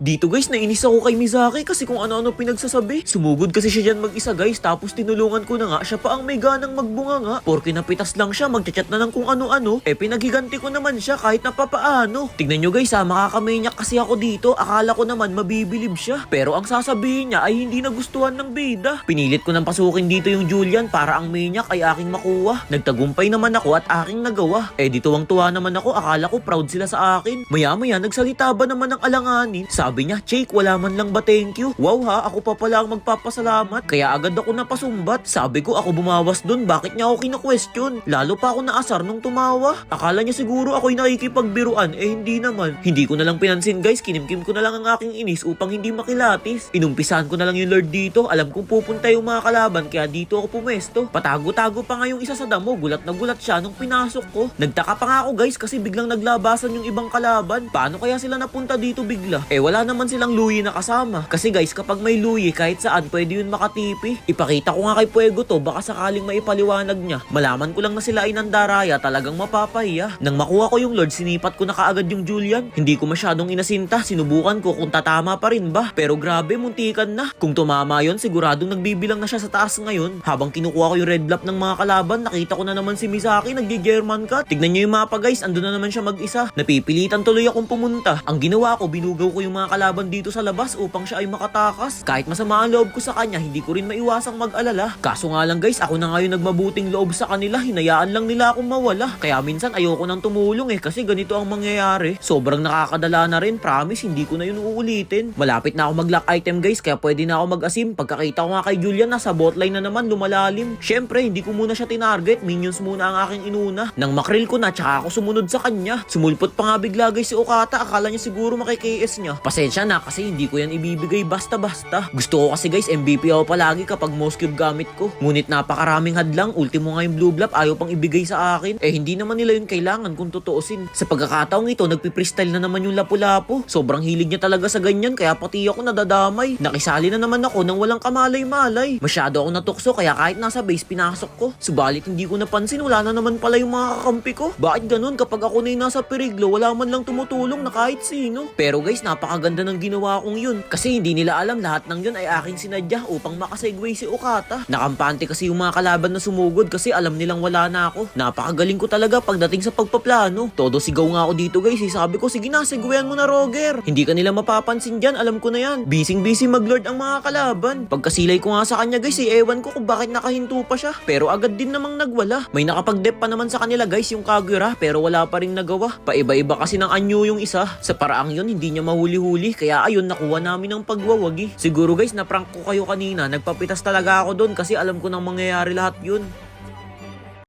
Dito guys, nainis ako kay Mizaki kasi kung ano-ano pinagsasabi. Sumugod kasi siya dyan mag-isa guys, tapos tinulungan ko na nga, siya pa ang may ganang magbunga nga. Porke napitas lang siya, magchat na ng kung ano-ano. Eh pinaghiganti ko naman siya kahit na papaano. Tignan nyo guys ha, makakamanyak kasi ako dito. Akala ko naman mabibilib siya. Pero ang sasabihin niya ay hindi nagustuhan ng bida. Pinilit ko nang pasukin dito yung Julian para ang manyak ay aking makuha. Nagtagumpay naman ako at aking nagawa. Eh di tuwang-tuwa naman ako, akala ko proud sila sa akin. Maya-maya nagsalita ba naman ng alanganin? Sabi niya, Jake, wala man lang ba thank you? Wow ha, ako pa pala ang magpapasalamat. Kaya agad ako napasumbat. Sabi ko ako bumawas dun, bakit niya ako kina-question? Lalo pa ako naasar nung tumawa. Akala niya siguro ako'y nakikipagbiruan, eh hindi naman. Hindi ko na lang pinansin guys, kinimkim ko na lang ang aking inis upang hindi makilatis. Inumpisahan ko na lang yung Lord dito, alam kong pupunta yung mga kalaban kaya dito ako pumesto. Patago-tago pa nga yung isa sa damo, gulat na gulat siya nung pinasok ko. Nagtaka pa nga ako guys kasi biglang naglabasan yung ibang kalaban. Paano kaya sila napunta dito bigla? Eh wala naman silang luyi na kasama. Kasi guys kapag may luyi kahit saan pwede yun makatipi. Ipakita ko nga kay Puego to baka sakaling maipaliwanag niya. Malaman ko lang na sila ay nandaraya talagang mapapahiya. Nang makuha ko yung Lord sinipat ko na kaagad yung Julian. Hindi ko masyadong inasinta sinubukan ko kung tatama pa rin ba. Pero grabe muntikan na. Kung tumama yon siguradong nagbibilang na siya sa taas ngayon. Habang kinukuha ko yung red blap ng mga kalaban nakita ko na naman si Misaki nagge-German cut. Tignan niyo yung mapa guys andun na naman siya mag-isa. Napipilitan tuloy akong pumunta. Ang ginawa ko binugaw ko yung mga kalaban dito sa labas upang siya ay makatakas. Kahit masama ang loob ko sa kanya hindi ko rin maiwasang mag-alala. Kaso nga lang guys ako na ngayon nagmabuting loob sa kanila. Hinayaan lang nila akong mawala. Kaya minsan ayoko nang tumulong eh kasi ganito ang mangyayari. Sobrang nakakadala na rin. Promise hindi ko na yun uulitin. Malapit na ako mag-lock item guys kaya pwede na ako mag-asim. Pagkakita ko nga kay Julian nasa botline na naman lumalalim. Syempre hindi ko muna siya tinarget. Minions muna ang aking inuna. Nang makril ko na tsaka ako sumunod sa kanya. Sumulpot pa nga bigla guys si Okata. Akala niya siguro makikis niya. Pasensya na kasi hindi ko yan ibibigay basta-basta. Gusto ko kasi guys MVP ako palagi kapag most cube gamit ko. Ngunit napakaraming hadlang. Ultimo nga yung blue blap ayaw pang ibigay sa akin. Eh hindi naman nila yun kailangan kung tutuusin. Sa pagkakataong ito nagpipristyle na naman yung lapu-lapu. Sobrang hilig niya talaga sa ganyan kaya pati ako nadadamay. Nakisali na naman ako nang walang kamalay-malay. Masyado ako natukso kaya kahit nasa base pinasok ko. Subalit hindi ko napansin wala na naman pala yung mga kakampi ko. Bakit ganun kapag ako na yung nasa periglo wala man lang tumutulong na kahit sino. Pero guys napakaganda ng ginawa kong yun. Kasi hindi nila alam lahat ng yun ay aking sinadya upang makasegway si Okata. Nakampante kasi yung mga kalaban na sumugod kasi alam nilang wala na ako. Napakagaling ko talaga pagdating sa pagpaplano. Todo sigaw nga ako dito guys. eh. Sabi ko sige na segwayan mo na Roger. Hindi ka nila mapapansin dyan alam ko na yan. Bising busy maglord ang mga kalaban. Pagkasilay ko nga sa kanya guys eh ewan ko kung bakit nakahinto pa siya. Pero agad din namang nagwala. May nakapag-dep pa naman sa kanila guys yung Kagura pero wala pa rin nagawa. Paiba-iba kasi ng anyo yung isa. Sa paraang yun hindi niya mahuli-huli kaya ayun nakuha namin ng pagwawagi. Siguro guys na prank ko kayo kanina. Nagpapitas talaga ako doon kasi alam ko nang mangyayari lahat yun.